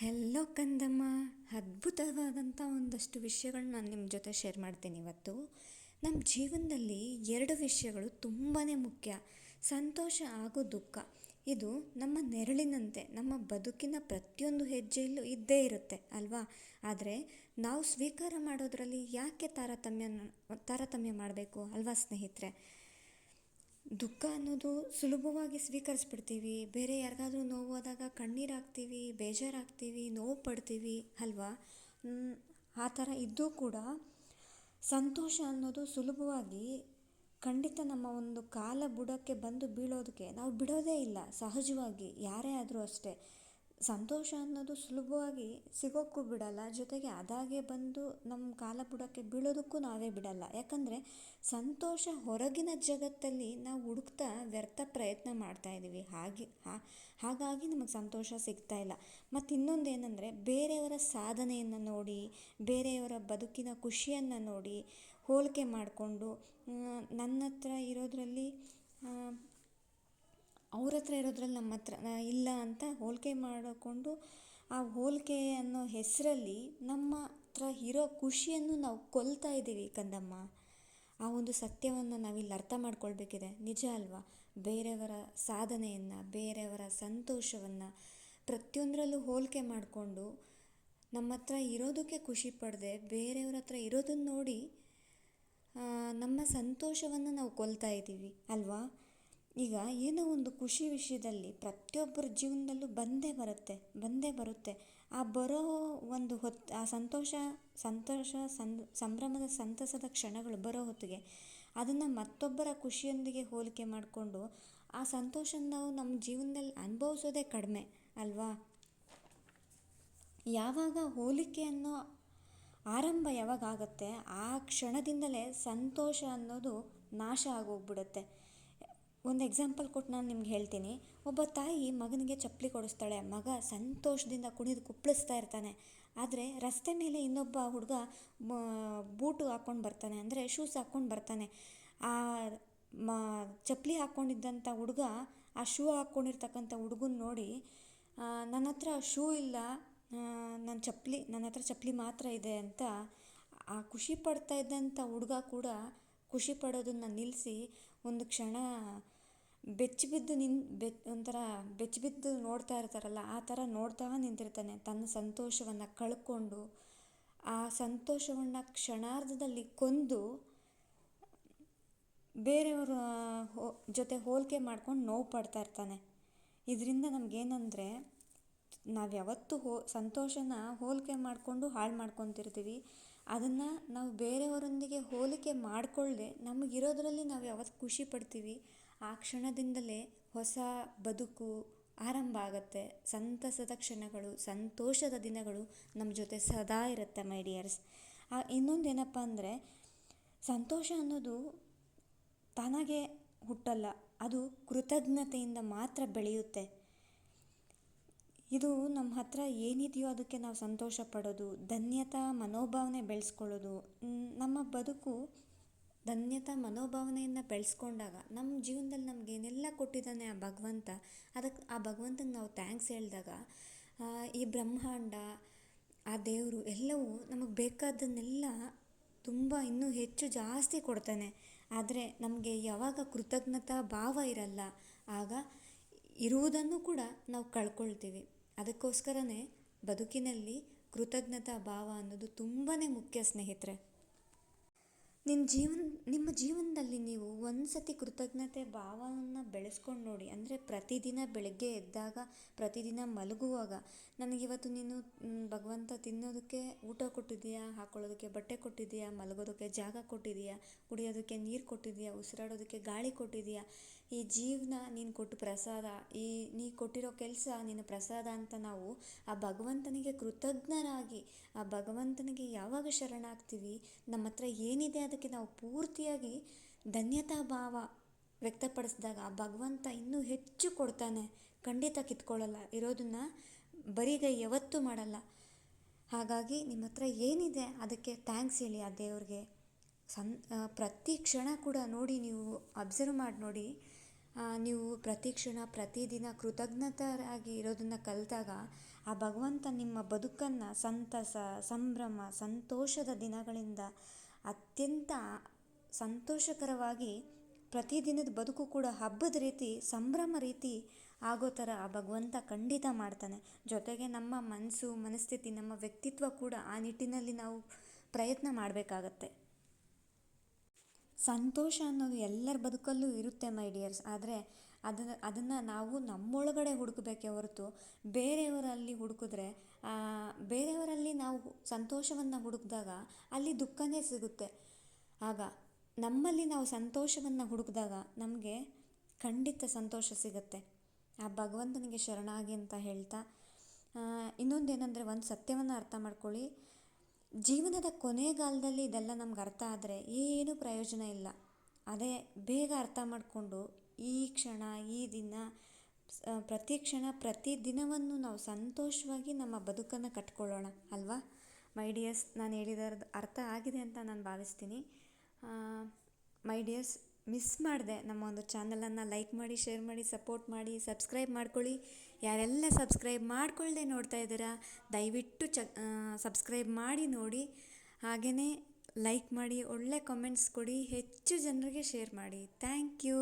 Hello ಕಂದಮ್ಮ ಅದ್ಭುತವಾದಂಥ ಒಂದಷ್ಟು ವಿಷಯಗಳನ್ನ ನಾನು ನಿಮ್ಮ ಜೊತೆ ಶೇರ್ ಮಾಡ್ತೀನಿ ಇವತ್ತು. ನಮ್ಮ ಜೀವನದಲ್ಲಿ ಎರಡು ವಿಷಯಗಳು ತುಂಬಾ ಮುಖ್ಯ. ಸಂತೋಷ ಹಾಗೂ ದುಃಖ. ಇದು ನಮ್ಮ ನೆರಳಿನಂತೆ, ನಮ್ಮ ಬದುಕಿನ ಪ್ರತಿಯೊಂದು ಹೆಜ್ಜೆಯಲ್ಲೂ ಇದ್ದೇ ಇರುತ್ತೆ, ಅಲ್ವಾ? ಆದರೆ ನಾವು ಸ್ವೀಕಾರ ಮಾಡೋದರಲ್ಲಿ ಯಾಕೆ ತಾರತಮ್ಯ ತಾರತಮ್ಯ ಮಾಡಬೇಕು, ಅಲ್ವಾ ಸ್ನೇಹಿತರೆ? ದುಃಖ ಅನ್ನೋದು ಸುಲಭವಾಗಿ ಸ್ವೀಕರಿಸ್ಬಿಡ್ತೀವಿ. ಬೇರೆ ಯಾರಿಗಾದ್ರೂ ನೋವಾದಾಗ ಕಣ್ಣೀರು ಹಾಕ್ತೀವಿ ಬೇಜಾರಾಗ್ತೀವಿ, ನೋವು ಪಡ್ತೀವಿ ಅಲ್ವಾ? ಆ ಥರ ಇದ್ದೂ ಕೂಡ ಸಂತೋಷ ಅನ್ನೋದು ಸುಲಭವಾಗಿ ಖಂಡಿತ ನಮ್ಮ ಒಂದು ಕಾಲ ಬುಡಕ್ಕೆ ಬಂದು ಬೀಳೋದಕ್ಕೆ ನಾವು ಬಿಡೋದೇ ಇಲ್ಲ. ಸಹಜವಾಗಿ, ಯಾರೇ ಆದರೂ ಅಷ್ಟೇ. ಸಂತೋಷ ಅನ್ನೋದು ಸುಲಭವಾಗಿ ಸಿಗೋಕ್ಕೂ ಬಿಡಲ್ಲ. ಜೊತೆಗೆ ಅದಾಗೆ ಬಂದು ನಮ್ಮ ಕಾಲ ಬುಡಕ್ಕೆ ಬೀಳೋದಕ್ಕೂ ನಾವೇ ಬಿಡಲ್ಲ. ಯಾಕಂದರೆ ಸಂತೋಷ ಹೊರಗಿನ ಜಗತ್ತಲ್ಲಿ ನಾವು ಹುಡುಕ್ತಾ ವ್ಯರ್ಥ ಪ್ರಯತ್ನ ಮಾಡ್ತಾ ಇದ್ದೀವಿ. ಹಾಗೆ ಹಾಗಾಗಿ ನಮಗೆ ಸಂತೋಷ ಸಿಗ್ತಾ ಇಲ್ಲ. ಮತ್ತು ಇನ್ನೊಂದು ಬೇರೆಯವರ ಸಾಧನೆಯನ್ನು ನೋಡಿ, ಬೇರೆಯವರ ಬದುಕಿನ ಖುಷಿಯನ್ನು ನೋಡಿ, ಹೋಲಿಕೆ ಮಾಡಿಕೊಂಡು ನನ್ನ ಹತ್ರ ಇರೋದರಲ್ಲಿ ಅವ್ರ ಹತ್ರ ಇರೋದ್ರಲ್ಲಿ ನಮ್ಮ ಹತ್ರ ಇಲ್ಲ ಅಂತ ಹೋಲಿಕೆ ಮಾಡಿಕೊಂಡು ಆ ಹೋಲಿಕೆ ಅನ್ನೋ ಹೆಸರಲ್ಲಿ ನಮ್ಮ ಹತ್ರ ಇರೋ ಖುಷಿಯನ್ನು ನಾವು ಕೊಲ್ತಾ ಇದ್ದೀವಿ ಕಂದಮ್ಮ. ಆ ಒಂದು ಸತ್ಯವನ್ನು ನಾವಿಲ್ಲಿ ಅರ್ಥ ಮಾಡ್ಕೊಳ್ಬೇಕಿದೆ. ನಿಜ ಅಲ್ವಾ? ಬೇರೆಯವರ ಸಾಧನೆಯನ್ನು, ಬೇರೆಯವರ ಸಂತೋಷವನ್ನು ಪ್ರತಿಯೊಂದರಲ್ಲೂ ಹೋಲಿಕೆ ಮಾಡಿಕೊಂಡು ನಮ್ಮ ಹತ್ರ ಇರೋದಕ್ಕೆ ಖುಷಿ ಪಡದೆ, ಬೇರೆಯವ್ರ ಹತ್ರ ಇರೋದನ್ನು ನೋಡಿ ನಮ್ಮ ಸಂತೋಷವನ್ನು ನಾವು ಕೊಲ್ತಾ ಇದ್ದೀವಿ ಅಲ್ವಾ? ಈಗ ಏನೋ ಒಂದು ಖುಷಿ ವಿಷಯದಲ್ಲಿ ಪ್ರತಿಯೊಬ್ಬರ ಜೀವನದಲ್ಲೂ ಬಂದೇ ಬರುತ್ತೆ ಬಂದೇ ಬರುತ್ತೆ. ಆ ಬರೋ ಒಂದು ಹೊತ್ತು ಆ ಸಂತೋಷ ಸಂತೋಷ ಸಂಭ್ರಮದ ಸಂತಸದ ಕ್ಷಣಗಳು ಬರೋ ಹೊತ್ತಿಗೆ ಅದನ್ನು ಮತ್ತೊಬ್ಬರ ಖುಷಿಯೊಂದಿಗೆ ಹೋಲಿಕೆ ಮಾಡಿಕೊಂಡು ಆ ಸಂತೋಷನ ನಾವು ನಮ್ಮ ಜೀವನದಲ್ಲಿ ಅನುಭವಿಸೋದೇ ಕಡಿಮೆ, ಅಲ್ವಾ? ಯಾವಾಗ ಹೋಲಿಕೆ ಅನ್ನೋ ಆರಂಭ ಯಾವಾಗ ಆಗುತ್ತೆ ಆ ಕ್ಷಣದಿಂದಲೇ ಸಂತೋಷ ಅನ್ನೋದು ನಾಶ ಆಗೋಗ್ಬಿಡುತ್ತೆ. ಒಂದು ಎಕ್ಸಾಂಪಲ್ ಕೊಟ್ಟು ನಾನು ನಿಮ್ಗೆ ಹೇಳ್ತೀನಿ. ಒಬ್ಬ ತಾಯಿ ಮಗನಿಗೆ ಚಪ್ಪಲಿ ಕೊಡಿಸ್ತಾಳೆ. ಮಗ ಸಂತೋಷದಿಂದ ಕುಣಿದು ಕುಪ್ಪಳಿಸ್ತಾ ಇರ್ತಾನೆ. ಆದರೆ ರಸ್ತೆ ಮೇಲೆ ಇನ್ನೊಬ್ಬ ಹುಡುಗ ಬೂಟು ಹಾಕ್ಕೊಂಡು ಬರ್ತಾನೆ. ಅಂದರೆ ಶೂಸ್ ಹಾಕ್ಕೊಂಡು ಬರ್ತಾನೆ. ಆ, ಮ, ಚಪ್ಪಲಿ ಹಾಕ್ಕೊಂಡಿದ್ದಂಥ ಹುಡುಗ ಆ ಶೂ ಹಾಕ್ಕೊಂಡಿರ್ತಕ್ಕಂಥ ಹುಡುಗನ ನೋಡಿ ನನ್ನ ಹತ್ರ ಶೂ ಇಲ್ಲ. ನನ್ನ ಚಪ್ಪಲಿ ನನ್ನ ಹತ್ರ ಚಪ್ಪಲಿ ಮಾತ್ರ ಇದೆ ಅಂತ ಆ ಖುಷಿ ಪಡ್ತಾ ಇದ್ದಂಥ ಹುಡುಗ ಕೂಡ ಖುಷಿ ಪಡೋದನ್ನು ನಿಲ್ಲಿಸಿ ಒಂದು ಕ್ಷಣ ಬೆಚ್ಚಿಬಿದ್ದು ನಿನ್ ಬೆ ಒಂಥರ ಬೆಚ್ಚಿ ಬಿದ್ದು ನೋಡ್ತಾ ಇರ್ತಾರಲ್ಲ, ಆ ಥರ ನೋಡ್ತಾ ನಿಂತಿರ್ತಾನೆ ತನ್ನ ಸಂತೋಷವನ್ನು ಕಳ್ಕೊಂಡು. ಆ ಸಂತೋಷವನ್ನು ಕ್ಷಣಾರ್ಧದಲ್ಲಿ ಕೊಂದು ಬೇರೆಯವರ ಜೊತೆ ಹೋಲಿಕೆ ಮಾಡ್ಕೊಂಡು ನೋವು ಪಡ್ತಾ ಇರ್ತಾನೆ. ಇದರಿಂದ ನಮಗೇನಂದರೆ ನಾವು ಯಾವತ್ತೂ ಹೋ, ಸಂತೋಷನ ಹೋಲಿಕೆ ಮಾಡಿಕೊಂಡು ಹಾಳು ಮಾಡ್ಕೊತಿರ್ತೀವಿ. ಅದನ್ನು ನಾವು ಬೇರೆಯವರೊಂದಿಗೆ ಹೋಲಿಕೆ ಮಾಡಿಕೊಳ್ಳದೆ ನಮಗಿರೋದ್ರಲ್ಲಿ ನಾವು ಯಾವತ್ತು ಖುಷಿ ಪಡ್ತೀವಿ, ಆ ಕ್ಷಣದಿಂದಲೇ ಹೊಸ ಬದುಕು ಆರಂಭ ಆಗುತ್ತೆ. ಸಂತಸದ ಕ್ಷಣಗಳು, ಸಂತೋಷದ ದಿನಗಳು ನಮ್ಮ ಜೊತೆ ಸದಾ ಇರುತ್ತೆ ಮೈ ಡಿಯರ್ಸ್ ಇನ್ನೊಂದು ಏನಪ್ಪ ಅಂದರೆ, ಸಂತೋಷ ಅನ್ನೋದು ತನಗೆ ಹುಟ್ಟಲ್ಲ, ಅದು ಕೃತಜ್ಞತೆಯಿಂದ ಮಾತ್ರ ಬೆಳೆಯುತ್ತೆ. ಇದು ನಮ್ಮ ಹತ್ರ ಏನಿದೆಯೋ ಅದಕ್ಕೆ ನಾವು ಸಂತೋಷ ಪಡೋದು ಧನ್ಯತಾ ಮನೋಭಾವನೆ ಬೆಳೆಸ್ಕೊಳ್ಳೋದು. ನಮ್ಮ ಬದುಕು ಧನ್ಯತಾ ಮನೋಭಾವನೆಯನ್ನು ಬೆಳೆಸ್ಕೊಂಡಾಗ ನಮ್ಮ ಜೀವನದಲ್ಲಿ ನಮ್ಗೆ ಏನೆಲ್ಲ ಕೊಟ್ಟಿದ್ದಾನೆ ಆ ಭಗವಂತ ಅದಕ್ಕೆ ಆ ಭಗವಂತನಿಗೆ ನಾವು ಥ್ಯಾಂಕ್ಸ್ ಹೇಳಿದಾಗ ಈ ಬ್ರಹ್ಮಾಂಡ, ಆ ದೇವರು ಎಲ್ಲವೂ ನಮಗೆ ಬೇಕಾದ್ದನ್ನೆಲ್ಲ ತುಂಬ ಇನ್ನೂ ಹೆಚ್ಚು ಜಾಸ್ತಿ ಕೊಡ್ತಾನೆ. ಆದರೆ ನಮಗೆ ಯಾವಾಗ ಕೃತಜ್ಞತಾ ಭಾವ ಇರಲ್ಲ, ಆಗ ಇರುವುದನ್ನು ಕೂಡ ನಾವು ಕಳ್ಕೊಳ್ತೀವಿ. ಅದಕ್ಕೋಸ್ಕರನೇ ಬದುಕಿನಲ್ಲಿ ಕೃತಜ್ಞತಾ ಭಾವ ಅನ್ನೋದು ತುಂಬಾ ಮುಖ್ಯ, ಸ್ನೇಹಿತರೆ. ನಿಮ್ಮ ಜೀವನ, ನಿಮ್ಮ ಜೀವನದಲ್ಲಿ ನೀವು ಒಂದು ಸತಿ ಕೃತಜ್ಞತೆ ಭಾವವನ್ನು ಬೆಳೆಸ್ಕೊಂಡು ನೋಡಿ, ಅಂದರೆ ಪ್ರತಿದಿನ ಬೆಳಗ್ಗೆ ಎದ್ದಾಗ, ಪ್ರತಿದಿನ ಮಲಗುವಾಗ, ನನಗಿವತ್ತು ನೀನು ಭಗವಂತ ತಿನ್ನೋದಕ್ಕೆ ಊಟ ಕೊಟ್ಟಿದ್ದೀಯಾ, ಹಾಕೊಳ್ಳೋದಕ್ಕೆ ಬಟ್ಟೆ ಕೊಟ್ಟಿದ್ದೀಯಾ, ಮಲಗೋದಕ್ಕೆ ಜಾಗ ಕೊಟ್ಟಿದ್ದೀಯಾ, ಕುಡಿಯೋದಕ್ಕೆ ನೀರು ಕೊಟ್ಟಿದ್ದೀಯಾ, ಉಸಿರಾಡೋದಕ್ಕೆ ಗಾಳಿ ಕೊಟ್ಟಿದ್ದೀಯಾ ಈ ಜೀವನ ನೀನು ಕೊಟ್ಟ ಪ್ರಸಾದ, ಈ ನೀ ಕೊಟ್ಟಿರೋ ಕೆಲಸ ನಿನ್ನ ಪ್ರಸಾದ ಅಂತ ನಾವು ಆ ಭಗವಂತನಿಗೆ ಕೃತಜ್ಞರಾಗಿ, ಆ ಭಗವಂತನಿಗೆ ಯಾವಾಗ ಶರಣಾಗ್ತೀವಿ, ನಮ್ಮ ಹತ್ರ ಏನಿದೆ ಅದಕ್ಕೆ ನಾವು ಪೂರ್ತಿಯಾಗಿ ಧನ್ಯತಾ ಭಾವ ವ್ಯಕ್ತಪಡಿಸಿದಾಗ ಆ ಭಗವಂತ ಇನ್ನೂ ಹೆಚ್ಚು ಕೊಡ್ತಾನೆ. ಖಂಡಿತ ಕಿತ್ಕೊಳ್ಳಲ್ಲ, ಇರೋದನ್ನು ಬರೀಗ ಯಾವತ್ತೂ ಮಾಡಲ್ಲ. ಹಾಗಾಗಿ ನಿಮ್ಮ ಹತ್ರ ಏನಿದೆ ಅದಕ್ಕೆ ಥ್ಯಾಂಕ್ಸ್ ಹೇಳಿ ಆ ದೇವ್ರಿಗೆ. ಸನ್ ಪ್ರತಿ ಕ್ಷಣ ಕೂಡ ನೋಡಿ ನೀವು ಅಬ್ಸರ್ವ್ ಮಾಡಿ ನೋಡಿ. ನೀವು ಪ್ರತಿ ಕ್ಷಣ ಪ್ರತಿದಿನ ಕೃತಜ್ಞತರಾಗಿ ಇರೋದನ್ನು ಕಲಿತಾಗ ಆ ಭಗವಂತ ನಿಮ್ಮ ಬದುಕನ್ನು ಸಂತಸ, ಸಂಭ್ರಮ, ಸಂತೋಷದ ದಿನಗಳಿಂದ ಅತ್ಯಂತ ಸಂತೋಷಕರವಾಗಿ ಪ್ರತಿದಿನದ ಬದುಕು ಕೂಡ ಹಬ್ಬದ ರೀತಿ, ಸಂಭ್ರಮ ರೀತಿ ಆಗೋ ಥರ ಆ ಭಗವಂತ ಖಂಡಿತ ಮಾಡ್ತಾನೆ. ಜೊತೆಗೆ ನಮ್ಮ ಮನಸ್ಸು, ಮನಸ್ಥಿತಿ, ನಮ್ಮ ವ್ಯಕ್ತಿತ್ವ ಕೂಡ ಆ ನಿಟ್ಟಿನಲ್ಲಿ ನಾವು ಪ್ರಯತ್ನ ಮಾಡಬೇಕಾಗತ್ತೆ. ಸಂತೋಷ ಅನ್ನೋದು ಎಲ್ಲರ ಬದುಕಲ್ಲೂ ಇರುತ್ತೆ ಮೈ ಡಿಯರ್ಸ್ ಆದರೆ ಅದನ್ನು ಅದನ್ನು ನಾವು ನಮ್ಮೊಳಗಡೆ ಹುಡುಕಬೇಕೇ ಹೊರತು ಬೇರೆಯವರಲ್ಲಿ ಹುಡುಕಿದ್ರೆ ಬೇರೆಯವರಲ್ಲಿ ನಾವು ಸಂತೋಷವನ್ನು ಹುಡುಕಿದಾಗ ಅಲ್ಲಿ ದುಃಖನೇ ಸಿಗುತ್ತೆ. ಆಗ ನಮ್ಮಲ್ಲಿ ನಾವು ಸಂತೋಷವನ್ನು ಹುಡುಕಿದಾಗ ನಮಗೆ ಖಂಡಿತ ಸಂತೋಷ ಸಿಗುತ್ತೆ. ಆ ಭಗವಂತನಿಗೆ ಶರಣಾಗಿ ಅಂತ ಹೇಳ್ತಾ ಇನ್ನೊಂದೇನೆಂದರೆ ಒಂದು ಸತ್ಯವನ್ನು ಅರ್ಥ ಮಾಡ್ಕೊಳ್ಳಿ. ಜೀವನದ ಕೊನೆಗಾಲದಲ್ಲಿ ಇದೆಲ್ಲ ನಮ್ಗೆ ಅರ್ಥ ಆದರೆ ಏನೂ ಪ್ರಯೋಜನ ಇಲ್ಲ. ಅದೇ ಬೇಗ ಅರ್ಥ ಮಾಡಿಕೊಂಡು ಈ ಕ್ಷಣ, ಈ ದಿನ ಪ್ರತಿ ಕ್ಷಣ, ಪ್ರತಿ ದಿನವನ್ನು ನಾವು ಸಂತೋಷವಾಗಿ ನಮ್ಮ ಬದುಕನ್ನು ಕಟ್ಕೊಳ್ಳೋಣ, ಅಲ್ವಾ? ಮೈ ಡಿಯರ್ಸ್ ನಾನು ಹೇಳಿದರದ್ದು ಅರ್ಥ ಆಗಿದೆ ಅಂತ ನಾನು ಭಾವಿಸ್ತೀನಿ. ಮೈ ಡಿಯರ್ಸ್ ಮಿಸ್ ಮಾಡಿದೆ. ನಮ್ಮ ಒಂದು ಚಾನಲನ್ನು ಲೈಕ್ ಮಾಡಿ ಶೇರ್ ಮಾಡಿ ಸಪೋರ್ಟ್ ಮಾಡಿ ಸಬ್ಸ್ಕ್ರೈಬ್ ಮಾಡ್ಕೊಳ್ಳಿ. ಯಾರೆಲ್ಲ ಸಬ್ಸ್ಕ್ರೈಬ್ ಮಾಡ್ಕೊಳ್ಳದೆ ನೋಡ್ತಾ ಇದ್ದೀರಾ, ದಯವಿಟ್ಟು ಚ ಸಬ್ಸ್ಕ್ರೈಬ್ ಮಾಡಿ ನೋಡಿ. ಹಾಗೆಯೇ ಲೈಕ್ ಮಾಡಿ, ಒಳ್ಳೆ ಕಮೆಂಟ್ಸ್ ಕೊಡಿ, ಹೆಚ್ಚು ಜನರಿಗೆ ಶೇರ್ ಮಾಡಿ. Thank you